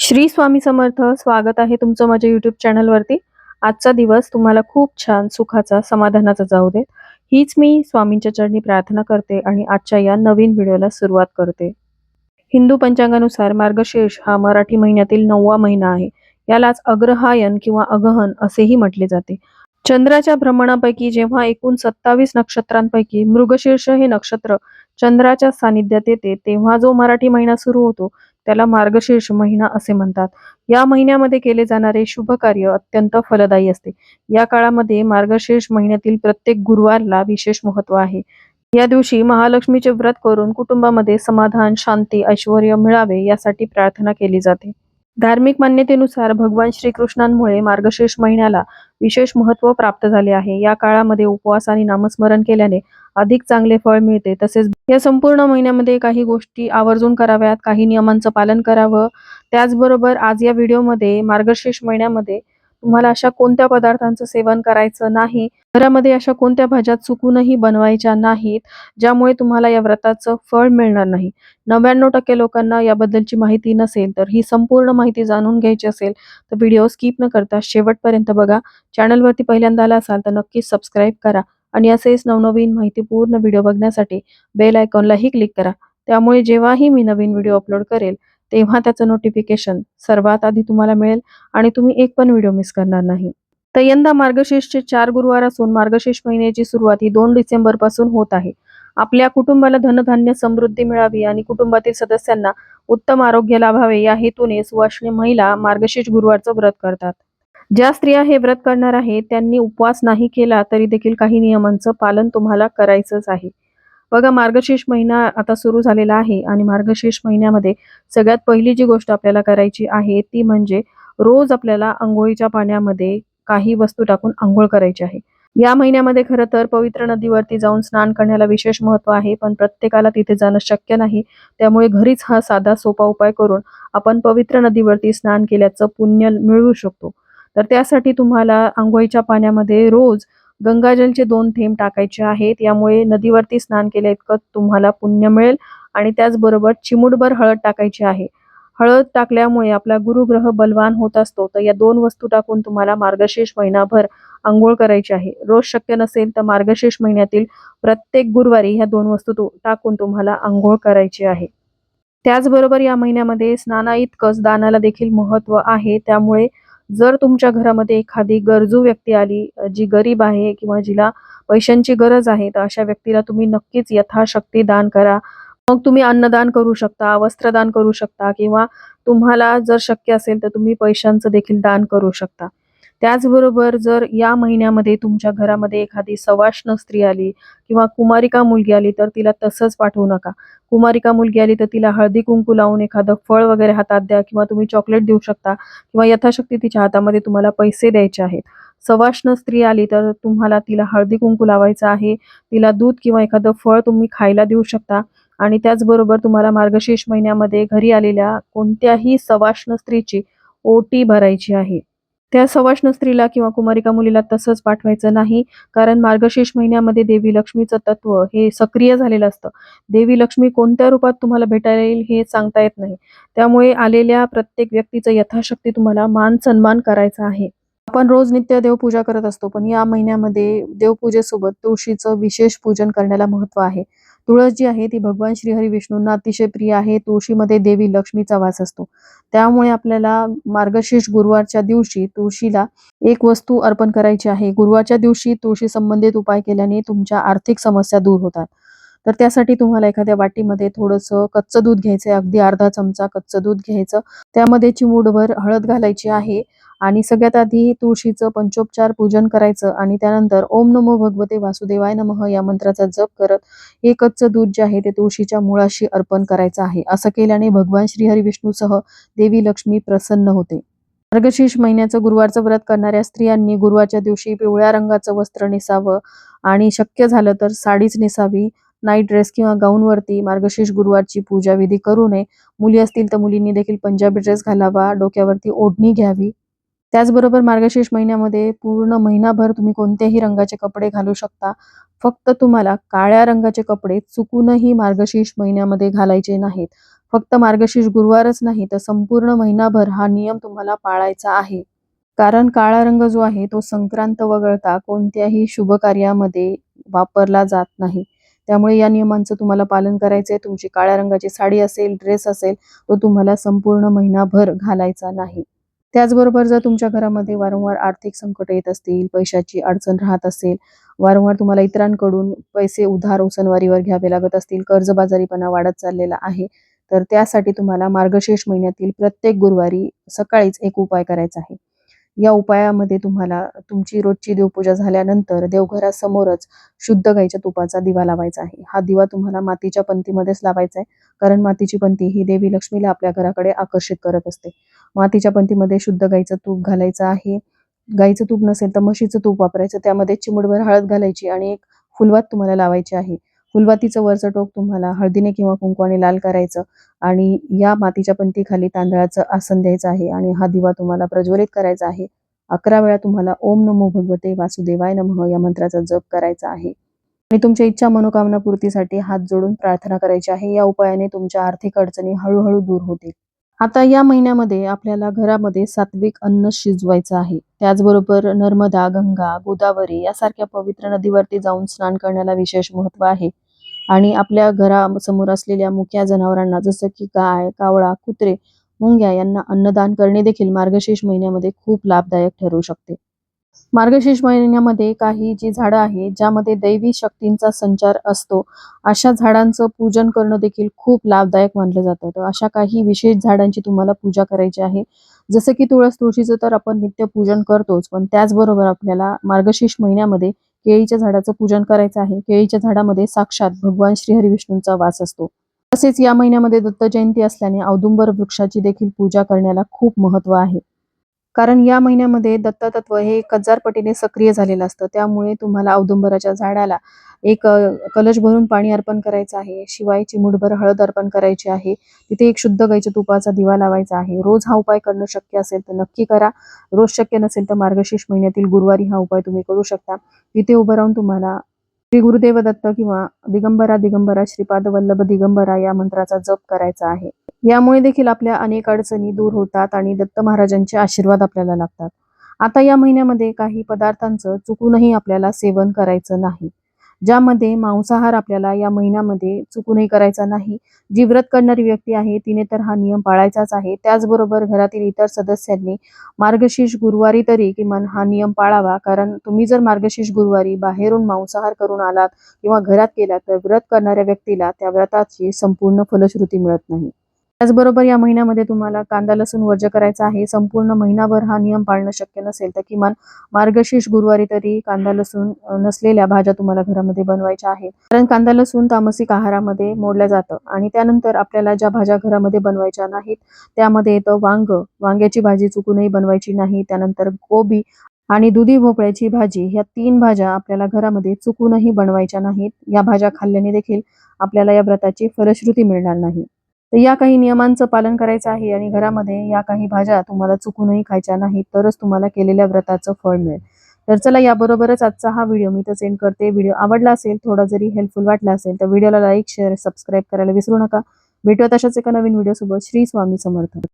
श्री स्वामी समर्थ स्वागत आहे तुमचं माझ्या युट्यूब चॅनलवरती आजचा दिवस तुम्हाला खूप छान सुखाचा समाधानाचा जाऊ देत. हीच मी स्वामींच्या चरणी प्रार्थना करते आणि आजच्या या नवीन व्हिडिओला सुरुवात करते. हिंदू पंचांगानुसार मार्गशीर्ष हा मराठी महिन्यातील नववा महिना आहे. यालाच अग्रहायन किंवा अगहन असेही म्हटले जाते. चंद्राच्या भ्रमणापैकी जेव्हा एकूण सत्तावीस नक्षत्रांपैकी मृगशीर्ष हे नक्षत्र चंद्राच्या सानिध्यात येते तेव्हा जो मराठी महिना सुरू होतो त्याला मार्गशीर्ष महिना असे म्हणतात. या महिन्यामध्ये केले जाणारे शुभ कार्य अत्यंत फलदायी असते. या काळामध्ये मार्गशीर्ष महिन्यातील प्रत्येक गुरुवारला विशेष महत्त्व आहे. या दिवशी महालक्ष्मीचे व्रत करून कुटुंबामध्ये समाधान शांती ऐश्वर मिळावे यासाठी प्रार्थना केली जाते. धार्मिक मान्यतेनुसार भगवान श्रीकृष्णांमुळे मार्गशीर्ष महिन्याला विशेष महत्त्व प्राप्त झाले आहे. या काळामध्ये उपवास आणि नामस्मरण केल्याने अधिक चांगले फळ मिळते. तसेच या संपूर्ण महिन्यामध्ये काही गोष्टी आवर्जून कराव्यात काही नियमांचं पालन करावं. त्याचबरोबर आज या व्हिडिओमध्ये मार्गशीर्ष महिन्यामध्ये तुम्हाला अशा कोणत्या पदार्थांचं सेवन करायचं नाही? घरामध्ये अशा कोणत्या भाज्या चुकूनही बनवायच्या नाहीत ज्यामुळे तुम्हाला या व्रताचं फळ मिळणार नाही? नव्याण्णव टक्के लोकांना याबद्दलची माहिती नसेल तर ही संपूर्ण माहिती जाणून घ्यायची असेल तर व्हिडिओ स्किप न करता शेवटपर्यंत बघा. चॅनलवरती पहिल्यांदा आला असाल तर नक्कीच सबस्क्राईब करा आणि असेच नवनवीन माहितीपूर्ण व्हिडिओ बघण्यासाठी बेल आयकॉनलाही क्लिक करा. त्यामुळे जेव्हाही मी नवीन व्हिडिओ अपलोड करेल तेव्हा त्याचं नोटिफिकेशन सर्वात आधी तुम्हाला मिळेल आणि तुम्ही एक पण व्हिडिओ मिस करणार नाही. तर यंदा मार्गशीर्षचे चार गुरुवार असून मार्गशीर्ष महिन्याची सुरुवात ही दोन डिसेंबरपासून होत आहे. आपल्या कुटुंबाला धनधान्य समृद्धी मिळावी आणि कुटुंबातील सदस्यांना उत्तम आरोग्य लाभावे या हेतूने सुवासिनी महिला मार्गशीर्ष गुरुवारचं व्रत करतात. ज्या स्त्रिया हे व्रत करणार आहेत त्यांनी उपवास नाही केला तरी देखील काही नियमांचं पालन तुम्हाला करायचंच आहे. बघा मार्गशीर्ष महिना आता सुरू झालेला आहे आणि मार्गशीर्ष महिन्यामध्ये सगळ्यात पहिली जी गोष्ट आपल्याला करायची आहे ती म्हणजे रोज आपल्याला आंघोळीच्या पाण्यामध्ये काही वस्तू टाकून आंघोळ करायची आहे. या महिन्यामध्ये खरं तर पवित्र नदीवरती जाऊन स्नान करण्याला विशेष महत्त्व आहे पण प्रत्येकाला तिथे जाणं शक्य नाही. त्यामुळे घरीच हा साधा सोपा उपाय करून आपण पवित्र नदीवरती स्नान केल्याचं पुण्य मिळवू शकतो. तर त्यासाठी तुम्हाला आंघोळीच्या पाण्यामध्ये रोज गंगाजलचे दोन थेंब टाकायचे आहेत. यामुळे नदीवरती स्नान केल्या इतकं तुम्हाला पुण्य मिळेल. आणि त्याचबरोबर चिमुटभर हळद टाकायची आहे. हळद टाकल्यामुळे आपला गुरुग्रह बलवान होत असतो. तर या दोन वस्तू टाकून तुम्हाला मार्गशीर्ष महिनाभर आंघोळ करायची आहे. रोज शक्य नसेल तर मार्गशीर्ष महिन्यातील प्रत्येक गुरुवारी ह्या दोन वस्तू टाकून तुम्हाला आंघोळ करायची आहे. त्याचबरोबर या महिन्यामध्ये स्नाना इतकंच दानाला देखील महत्त्व आहे. त्यामुळे जर तुमच्या घरामध्ये एखादी गरजू व्यक्ती आली जी गरीब आहे किंवा जिला पैशांची गरज आहे तर अशा व्यक्तीला तुम्ही नक्कीच यथाशक्ती दान करा. मग तुम्ही अन्नदान करू शकता वस्त्रदान करू शकता किंवा तुम्हाला जर शक्य असेल तर तुम्ही पैशांचं देखील दान करू शकता. त्याचबरोबर जर या महिन्यामध्ये तुमच्या घरामध्ये एखादी सवाष्ण स्त्री आली किंवा कुमारिका मुलगी आली तर तिला तसंच पाठवू नका. कुमारिका मुलगी आली तर तिला हळदी कुंकू लावून एखादं फळ वगैरे हातात द्या किंवा तुम्ही चॉकलेट देऊ शकता किंवा यथाशक्ती तिच्या हातामध्ये तुम्हाला पैसे द्यायचे आहेत. सवाष्ण स्त्री आली तर तुम्हाला तिला हळदी कुंकू लावायचं आहे तिला दूध किंवा एखादं फळ तुम्ही खायला देऊ शकता आणि त्याचबरोबर तुम्हाला मार्गशीर्ष महिन्यामध्ये घरी आलेल्या कोणत्याही सवाष्ण स्त्रीची ओटी भरायची आहे. त्या सवाष्ण स्त्रीला किंवा कुमारिका मुलीला तसंच पाठवायचं नाही कारण मार्गशीर्ष महिन्यामध्ये देवी लक्ष्मीचं तत्व हे सक्रिय झालेलं असतं. देवी लक्ष्मी कोणत्या रूपात तुम्हाला भेटायला येईल हे सांगता येत नाही. त्यामुळे आलेल्या प्रत्येक व्यक्तीचं यथाशक्ती तुम्हाला मान सन्मान करायचा आहे. आपण रोज नित्य देवपूजा करत असतो पण या महिन्यामध्ये देवपूजेसोबत तुळशीचं विशेष पूजन करण्याला महत्त्व आहे. तुळस जी आहे ती भगवान श्रीहरी विष्णूंना अतिशय प्रिय आहे. तुळशीमध्ये देवी लक्ष्मीचा वास असतो. त्यामुळे आपल्याला मार्गशीर्ष गुरुवारच्या दिवशी तुळशीला एक वस्तू अर्पण करायची आहे. गुरुवारच्या दिवशी तुळशी संबंधित उपाय केल्याने तुमच्या आर्थिक समस्या दूर होतात. तर त्यासाठी तुम्हाला एखाद्या वाटीमध्ये थोडंसं कच्चं दूध घ्यायचं अगदी अर्धा चमचा कच्चं दूध घ्यायचं. त्यामध्ये चिमूडभर हळद घालायची आहे. आणि सगळ्यात आधी तुळशीचं पंचोपचार पूजन करायचं आणि त्यानंतर ओम नमो भगवते वासुदेवाय नमः या मंत्राचा जप करत एकच कच्चं दूध जे आहे ते तुळशीच्या मुळाशी अर्पण करायचं आहे. असं केल्याने भगवान श्रीहरी विष्णूसह देवी लक्ष्मी प्रसन्न होते. मार्गशीर्ष महिन्याचं गुरुवारचं व्रत करणाऱ्या स्त्रियांनी गुरुवारच्या दिवशी पिवळ्या रंगाचं वस्त्र नेसावं आणि शक्य झालं तर साडीच नेसावी नाईट ड्रेस किंवा गाऊनवरती मार्गशीर्ष गुरुवारची पूजा विधी करू नये. मुली असतील तर मुलींनी देखील पंजाबी ड्रेस घालावा डोक्यावरती ओढणी घ्यावी. त्याचबरोबर मार्गशीर्ष महिन्यामध्ये पूर्ण महिनाभर तुम्ही कोणत्याही रंगाचे कपडे घालू शकता. फक्त तुम्हाला काळ्या रंगाचे कपडे चुकूनही मार्गशीर्ष महिन्यामध्ये घालायचे नाहीत. फक्त मार्गशीर्ष गुरुवारच नाही तर संपूर्ण महिनाभर हा नियम तुम्हाला पाळायचा आहे. कारण काळा रंग जो आहे तो संक्रांत वगळता कोणत्याही शुभ कार्यामध्ये वापरला जात नाही. त्यामुळे या नियमांचं तुम्हाला पालन करायचंय. तुमची काळ्या रंगाची साडी असेल ड्रेस असेल तो तुम्हाला संपूर्ण महिनाभर घालायचा नाही. त्याचबरोबर जर तुमच्या घरामध्ये वारंवार आर्थिक संकट येत असतील पैशाची अडचण राहत असेल वारंवार तुम्हाला इतरांकडून पैसे उधार उसनवारीवर घ्यावे लागत असतील कर्जबाजारीपणा वाढत चाललेला आहे तर त्यासाठी तुम्हाला मार्गशीर्ष महिन्यातील प्रत्येक गुरुवारी सकाळीच एक उपाय करायचा आहे. या उपायामध्ये तुम्हाला तुमची रोजची देवपूजा झाल्यानंतर देवघरासमोरच शुद्ध गाईच्या तुपाचा दिवा लावायचा आहे. हा दिवा तुम्हाला मातीच्या पंथीमध्येच लावायचा आहे कारण मातीची पंथी ही देवी लक्ष्मीला आपल्या घराकडे आकर्षित करत असते. मातीच्या पंथीमध्ये शुद्ध गाईचं तूप घालायचं आहे. गाईचं तूप नसेल तर म्हशीचं तूप वापरायचं. त्यामध्ये चिमुडभर हळद घालायची आणि एक फुलवात तुम्हाला लावायची आहे. फुलवातीचं वरचं टोक तुम्हाला हळदीने किंवा कुंकवाने लाल करायचं आणि या मातीच्या पंतीखाली तांदळाचं आसन द्यायचं आहे आणि हा दिवा तुम्हाला प्रज्वलित करायचा आहे. अकरा वेळा तुम्हाला ओम नमो भगवते वासुदेवाय नमः या मंत्राचा जप करायचा आहे. आणि तुमच्या इच्छा मनोकामना पूर्तीसाठी हात जोडून प्रार्थना करायची आहे. या उपायाने तुमच्या आर्थिक अडचणी हळूहळू दूर होतील. आता या महिन्यामध्ये आपल्याला घरामध्ये सात्विक अन्न शिजवायचं आहे. त्याचबरोबर नर्मदा गंगा गोदावरी यासारख्या पवित्र नदीवरती जाऊन स्नान करण्याला विशेष महत्त्व आहे. आणि आपल्या घरासमोर असलेल्या मुक्या जनावरांना जसं की गाय कावळा कुत्रे मुंग्या यांना अन्नदान करणे देखील मार्गशीर्ष महिन्यामध्ये खूप लाभदायक ठरू शकते. मार्गशीर्ष महिन्यामध्ये काही जी झाडं आहेत ज्यामध्ये दैवी शक्तींचा संचार असतो अशा झाडांचं पूजन करणं देखील खूप लाभदायक मानलं जातं. तर अशा काही विशेष झाडांची तुम्हाला पूजा करायची आहे. जसं की तुळस तुळशीचं तर आपण नित्य पूजन करतोच पण त्याचबरोबर आपल्याला मार्गशीर्ष महिन्यामध्ये केळीच्या झाडाचं पूजन करायचं आहे. केळीच्या झाडामध्ये साक्षात भगवान श्री हरिविष्णूंचा वास असतो. तसेच या महिन्यामध्ये दत्त जयंती असल्याने औदुंबर वृक्षाची देखील पूजा करण्याला खूप महत्त्व आहे. कारण या महिन्यामध्ये दत्ततत्व हे कजारपटीने सक्रिय झालेलं असतं. त्यामुळे तुम्हाला औदुंबराच्या झाडाला एक कलश भरून पाणी अर्पण करायचं आहे. शिवाय चिमुटभर हळद अर्पण करायची आहे. तिथे एक शुद्ध गाईच्या तुपाचा दिवा लावायचा आहे. रोज हा उपाय करणं शक्य असेल तर नक्की करा. रोज शक्य नसेल तर मार्गशीर्ष महिन्यातील गुरुवारी हा उपाय तुम्ही करू शकता. तिथे उभं राहून तुम्हाला श्री गुरुदेव दत्त किंवा दिगंबरा दिगंबरा श्रीपाद वल्लभ दिगंबरा या मंत्राचा जप करायचा आहे. यामुळे देखील आपल्या अनेक अडचणी दूर होतात आणि दत्त महाराजांचे आशीर्वाद आपल्याला लागतात. आता या महिन्यामध्ये काही पदार्थांचं चुकूनही आपल्याला सेवन करायचं नाही. ज्यामध्ये मांसाहार आपल्याला या महिन्यामध्ये चुकूनही करायचा नाही. जी व्रत करणारी व्यक्ती आहे तिने तर हा नियम पाळायचाच आहे. त्याचबरोबर घरातील इतर सदस्यांनी मार्गशीर्ष गुरुवारी तरी किमान हा नियम पाळावा. कारण तुम्ही जर मार्गशीर्ष गुरुवारी बाहेरून मांसाहार करून आलात किंवा घरात केला तर व्रत करणाऱ्या व्यक्तीला त्या व्रताची संपूर्ण फलश्रुती मिळत नाही. त्याचबरोबर या महिन्यामध्ये तुम्हाला कांदा लसूण वर्ज करायचा आहे. संपूर्ण महिनाभर हा नियम पाळणं शक्य नसेल तर किमान मार्गशीर्ष गुरुवारी तरी कांदा लसूण नसलेल्या भाज्या तुम्हाला घरामध्ये बनवायच्या आहेत. कारण कांदा लसूण तामसिक आहारामध्ये मोडलं जातं आणि त्यानंतर आपल्याला ज्या भाज्या घरामध्ये बनवायच्या नाहीत त्यामध्ये येतं वांग. वांग्याची भाजी चुकूनही बनवायची नाही. त्यानंतर कोबी आणि दुधी भोपळ्याची भाजी ह्या तीन भाज्या आपल्याला घरामध्ये चुकूनही बनवायच्या नाहीत. या भाज्या खाल्ल्याने देखील आपल्याला या व्रताची फलश्रुती मिळणार नाही. तर या काही नियमांचं पालन करायचं आहे आणि घरामध्ये या काही भाज्या तुम्हाला चुकूनही खायच्या नाहीत तरच तुम्हाला केलेल्या व्रताचं फळ मिळेल. तर चला याबरोबरच आजचा हा व्हिडिओ मी तर सेंड करते. व्हिडिओ आवडला असेल थोडा जरी हेल्पफुल वाटला असेल तर व्हिडिओला लाईक शेअर सबस्क्राईब करायला विसरू नका. भेटूया तशाच एका नवीन व्हिडिओसोबत श्री स्वामी समर्थ.